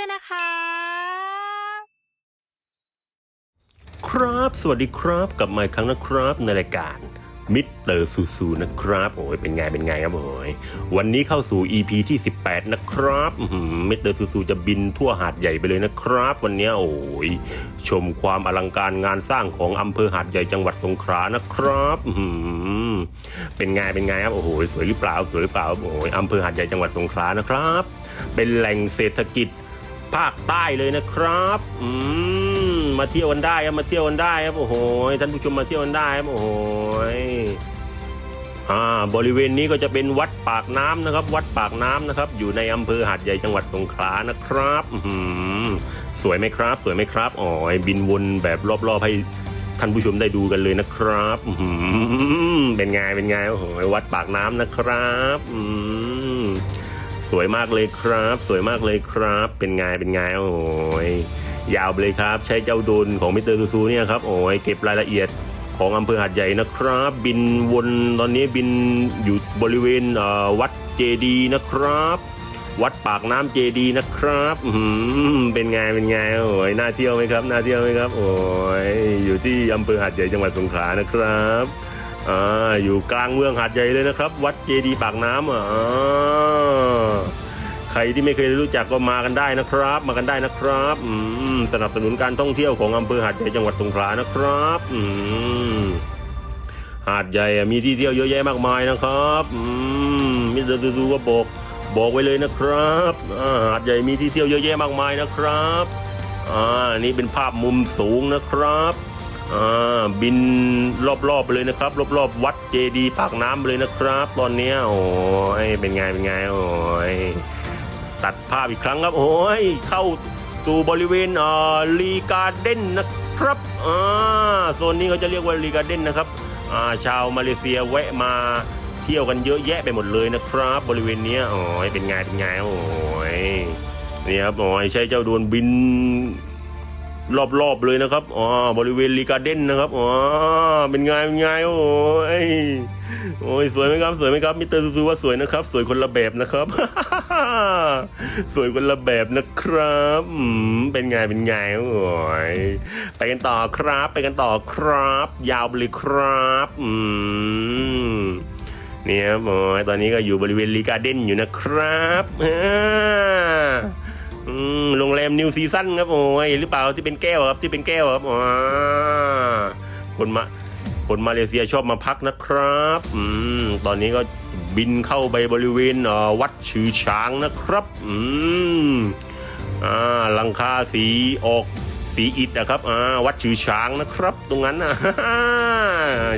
ด้วยนะคะ ครับ สวัสดีครับกลับมาอีกครั้งนะครับ ในรายการมิสเตอร์ซูซูนะครับโอ้ยเป็นไงเป็นไงครับโอ้ยวันนี้เข้าสู่ EP ที่ 18 นะครับมิสเตอร์ซูซูจะบินทั่วหาดใหญ่ไปเลยนะครับ วันนี้โอ้ยชมความอลังการงานสร้างของอำเภอหาดใหญ่จังหวัดสงขลานะครับเป็นไงเป็นไงครับโอ้โหสวยหรือเปล่าสวยหรือเปล่าโอ้ยอำเภอหาดใหญ่จังหวัดสงขลานะครับ เป็นแหล่งเศรษฐกิจ ภาคใต้เลยนะครับ อืมมาเที่ยวกันได้ครับมาเที่ยวกันได้ครับโอ้โหท่านผู้ชมมาเที่ยวกันได้ครับโอ้โหอ่าบริเวณนี้ก็จะเป็นวัดปากน้ำนะครับ วัดปากน้ำนะครับ อยู่ในอำเภอหาดใหญ่จังหวัดสงขลานะครับอื้อหือสวยไหมครับ สวยไหมครับอ๋อบินวนแบบรอบๆให้ท่านผู้ชมได้ดูกันเลยนะครับอื้อหือเป็นไงเป็นไงโอ้โหวัดปากน้ำนะครับอืม สวยมากเลยครับ สวยมากเลยครับ เป็นไงเป็นไงโอ้ยยาวไปเลยครับ ใช้เจ้าดรนของมิสเตอร์ซูซูเนี่ยครับโอ้ยเก็บรายละเอียดของอำเภอหาดใหญ่นะครับ บินวนตอนนี้บินอยู่บริเวณเวัดเจดีย์นะครับ วัดปากน้ำเจดีย์นะครับเป็นไงเป็นไงโอ้ยน่าเที่ยวไหมครับน่าเที่ยวไหมครับโอ้ยอยู่ที่อำเภอหาดใหญ่จังหวัดสงขลานะครับ อ่าอยู่กลางเมืองหาดใหญ่เลยนะครับ วัดเจดีย์ปากน้ำอ่าใครที่ไม่เคยรู้จักก็มากันได้นะครับ มากันได้นะครับอืมสนับสนุนการท่องเที่ยวของอำเภอหาดใหญ่จังหวัดสงขลานะครับอืมหาดใหญ่มีที่เที่ยวเยอะแยะมากมายนะครับอืมมิสเตอร์ดูก็บอกบอกไว้เลยนะครับหาดใหญ่มีที่เที่ยวเยอะแยะมากมายนะครับอ่านี่เป็นภาพมุมสูงนะครับ บินรอบๆไปเลยนะครับ รอบๆวัดเจดีย์ปากน้ำไปเลยนะครับ ตอนนี้โอ้ยเป็นไงเป็นไงโอ้ยตัดภาพอีกครั้งครับโอ้ยเข้าสู่บริเวณเอ่อลีการ์เด้นนะครับอ่าโซนนี้เขาจะเรียกว่าลีการ์เด้นนะครับอ่าชาวมาเลเซียแวะมาเที่ยวกันเยอะแยะไปหมดเลยนะครับ บริเวณนี้โอ้ยเป็นไงเป็นไงโอ้ยนี่ครับโอ้ยใช้เจ้าโดนบิน รอบๆเลยนะครับอ๋อบริเวณลีการ์เด้นนะครับอ๋อเป็นไงเป็นไงโอ้ยโอ้ยสวยไหมครับสวยไหมครับมิเตอร์ซูซูว่าสวยนะครับ สวยคนละแบบนะครับ สวยคนละแบบนะครับอืมเป็นไงเป็นไงโอ้ยไปกันต่อครับ ไปกันต่อครับ ยาวไปเลยครับอืมเนี่ยครับโอ้ยตอนนี้ก็อยู่บริเวณลีการ์เด้นอยู่นะครับอ่า นิวซีซั่นครับโอ้ยหรือเปล่าที่เป็นแก้วครับที่เป็นแก้วครับอ๋อคนมาคนมาเลเซียชอบมาพักนะครับอืมตอนนี้ก็บินเข้าไปบริเวณวัดชือช้างนะครับอืมอ่าลังคาสีออกสีอิฐนะครับอ่าวัดชือช้างนะครับ ตรงนั้นนะ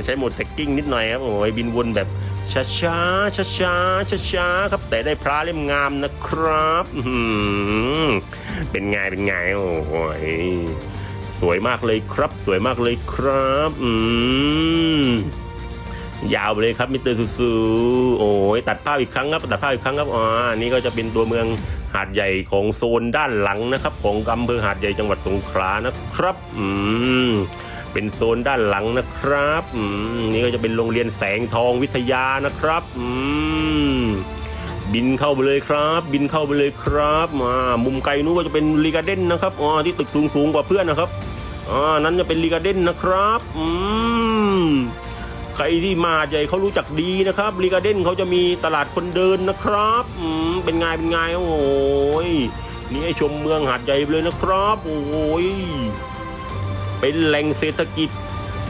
ใช้โหมดแท็กกิ้งนิดหน่อยครับโอ้ยบินวนแบบ ช้าช้าช้าช้าช้าช้าครับแต่ได้พระเล่มงามนะครับอื้อหือเป็นไงเป็นไงโอ้ยสวยมากเลยครับ สวยมากเลยครับ อืมยาวเลยครับมิเตอร์ซูซูโอ้ยตัดภาพอีกครั้งครับตัดภาพอีกครั้งครับอ๋ออันนี่ก็จะเป็นตัวเมืองหาดใหญ่ของโซนด้านหลังนะครับ ของอำเภอหาดใหญ่จังหวัดสงขลานะครับ อืม เป็นโซนด้านหลังนะครับนี่ก็จะเป็นโรงเรียนแสงทองวิทยานะครับบินเข้าไปเลยครับ บินเข้าไปเลยครับมามุมไกลนู้นก็จะเป็นลีการ์เด้นนะครับอ๋อที่ตึกสูงสูงกว่าเพื่อนนะครับอ่านั้นจะเป็นลีการ์เด้นนะครับอืมใครที่มาหาดใหญ่เขารู้จักดีนะครับลีการ์เด้นเขาจะมีตลาดคนเดินนะครับอืมเป็นไงเป็นไงโอ้ยนี่ให้ชมเมืองหาดใหญ่ไปเลยนะครับ โอ้ย เป็นแหล่งเศรษฐกิจ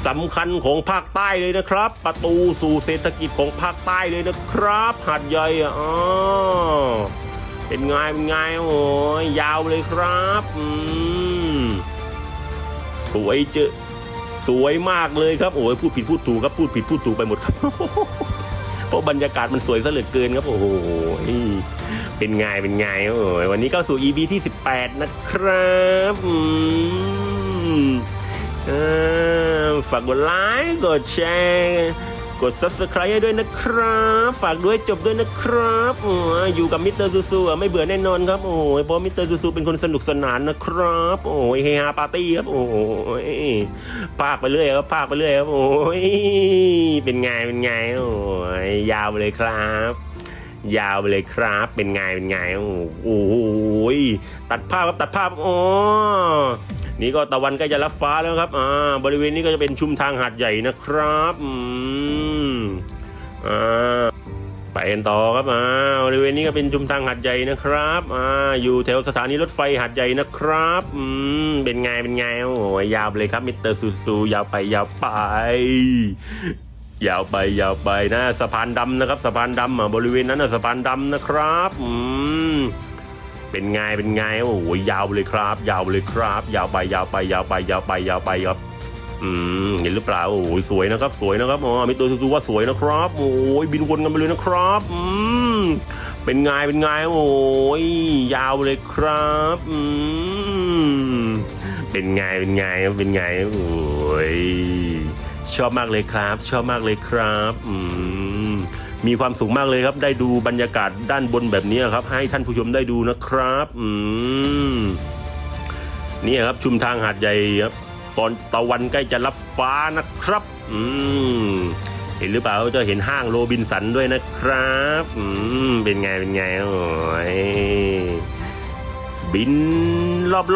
สำคัญของภาคใต้เลยนะครับ ประตูสู่เศรษฐกิจของภาคใต้เลยนะครับหาดใหญ่อ๋อเป็นไงเป็นไงโอ้ยยาวเลยครับอืมสวยเจอสวยมากเลยครับโอ้ยพูดผิดพูดถูกครับพูดผิดพูดถูกไปหมดครับเพราะบรรยากาศมันสวยซะเหลือเกินครับโอ้โหเป็นไงเป็นไงโอ้ยวันนี้ก็สู่ EP ที่ 18 นะครับอืม ฝากกดไลค์กดแชร์กด subscribe ให้ด้วยนะครับ ฝากด้วยจบด้วยนะครับอยอยู่กับมิสเตอร์ซูซูไม่เบื่อแน่นอนครับ โอ้ยเพราะมิสเตอร์ซูซูเป็นคนสนุกสนานนะครับ โอ้ยเฮฮาปาร์ตี้ครับ โอ้ยพากไปเรื่อยครับพากไปเรื่อยครับ โอ้ยเป็นไงเป็นไง โอ้ยยาวไปเลยครับ ยาวไปเลยครับ เป็นไงเป็นไง โอ้โหตัดภาพครับตัดภาพ โอ๋อ นี่ก็ตะวันใกล้จะรับฟ้าแล้วครับอ่าบริเวณนี้ก็จะเป็นชุมทางหาดใหญ่นะครับอืมอ่าไปกันต่อครับอ่าบริเวณนี้ก็เป็นชุมทางหาดใหญ่นะครับอ่าอยู่แถวสถานีรถไฟหาดใหญ่นะครับอืมเป็นไงเป็นไงโอ้ยยาวเลยครับมิสเตอร์ซูซูยาวไปยาวไปยาวไปยาวไปนะสะพานดำนะครับสะพานดำอะบริเวณนั้นนะสะพานดำนะครับ อืม เป็นไงเป็นไงโอ้โหยาวเลยครับ ยาวเลยครับ ยาวไปยาวไปยาวไปยาวไปยาวไปครับอืมเห็นหรือเปล่าโอ้โหสวยนะครับ สวยนะครับอ๋อมีตัวซูว่าสวยนะครับโอ้ยบินวนกันไปเลยนะครับอืมเป็นไงเป็นไงโอ้ยยาวเลยครับอืมเป็นไงเป็นไงเป็นไงโอ้ยชอบมากเลยครับ ชอบมากเลยครับอืม มีความสุขมากเลยครับ ได้ดูบรรยากาศด้านบนแบบนี้ครับ ให้ท่านผู้ชมได้ดูนะครับ อืมนี่ครับชุมทางหาดใหญ่ครับตอนตะวันใกล้จะรับฟ้านะครับ อืมเห็นหรือเปล่าจะเห็นห้างโรบินสันด้วยนะครับ อืมเป็นไงเป็นไงโอ้ยบิน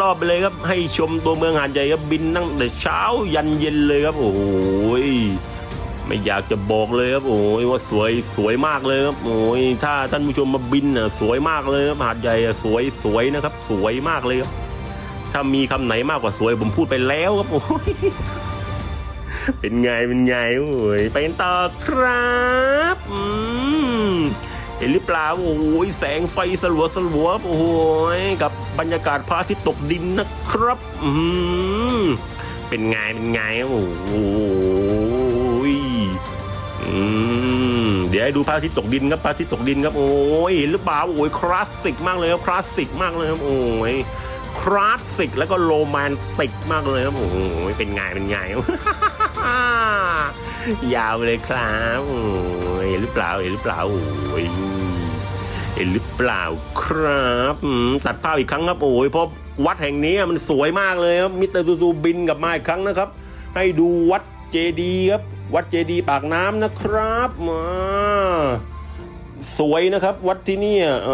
รอบๆไปเลยครับ ให้ชมตัวเมืองหาดใหญ่ครับบินตั้งแต่เช้ายันเย็นเลยครับ โอ้ย ไม่อยากจะบอกเลยครับโอ้ยว่าสวยสวยมากเลยครับโอ้ยถ้าท่านผู้ชมมาบินน่ะสวยมากเลยครับหาดใหญ่อะสวยสวยนะครับ สวยมากเลยครับถ้ามีคำไหนมากกว่าสวยผมพูดไปแล้วครับโอ้ยเป็นไงเป็นไงโอ้ยไปกันต่อครับอืมเห็นหรือเปล่าโอ้ยแสงไฟสลัวสลัวโอ้ยกับบรรยากาศพระอาทิตย์ตกดินนะครับ อืมเป็นไงเป็นไงโอ้ย อืมเดี๋ยวให้ดูพระอาทิตย์ตกดินครับพระอาทิตย์ตกดินครับโอ้ยหรือเปล่าโอ้ยคลาสสิกมากเลยครับคลาสสิกมากเลยครับโอ้ยคลาสสิกแล้วก็โรแมนติกมากเลยครับโอ้โหเป็นไงเป็นไงยาวเลยครับโอ้ยหรือเปล่าเห็นหรือเปล่าโอ้ยเห็นหรือเปล่าครับตัดภาพอีกครั้งครับโอ้ยเพราะวัดแห่งนี้มันสวยมากเลยครับมิสเตอร์ซูซูบินกลับมาอีกครั้งนะครับ ให้ดูวัดเจดีย์ครับ วัดเจดีย์ปากน้ำนะครับมาสวยนะครับ วัดที่นี่เอ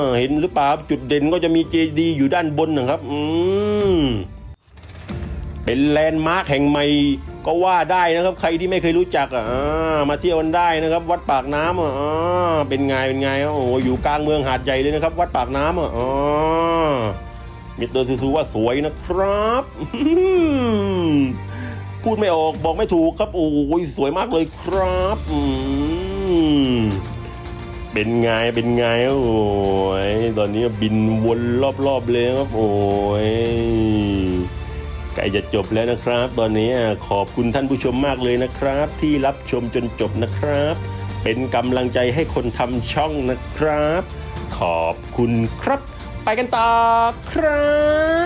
อเห็นหรือเปล่าจุดเด่นก็จะมีเจดีย์อยู่ด้านบนนะครับ อืมเป็นแลนด์มาร์คแห่งใหม่ก็ว่าได้นะครับ ใครที่ไม่เคยรู้จักอะอ่ามาเที่ยวกันได้นะครับ วัดปากน้ำอะอ่าเป็นไงเป็นไงโอ้โหอยู่กลางเมืองหาดใหญ่เลยนะครับ วัดปากน้ำอะอ่ามิสเตอร์ซูซูว่าสวยนะครับ พูดไม่ออกบอกไม่ถูกครับ โอ้ยสวยมากเลยครับอืมเป็นไงเป็นไงโอ้ยตอนนี้บินวนรอบๆเลยครับ โอ้ยใกล้จะจบแล้วนะครับ ตอนนี้ขอบคุณท่านผู้ชมมากเลยนะครับ ที่รับชมจนจบนะครับ เป็นกำลังใจให้คนทำช่องนะครับ ขอบคุณครับ ไปกันต่อครับ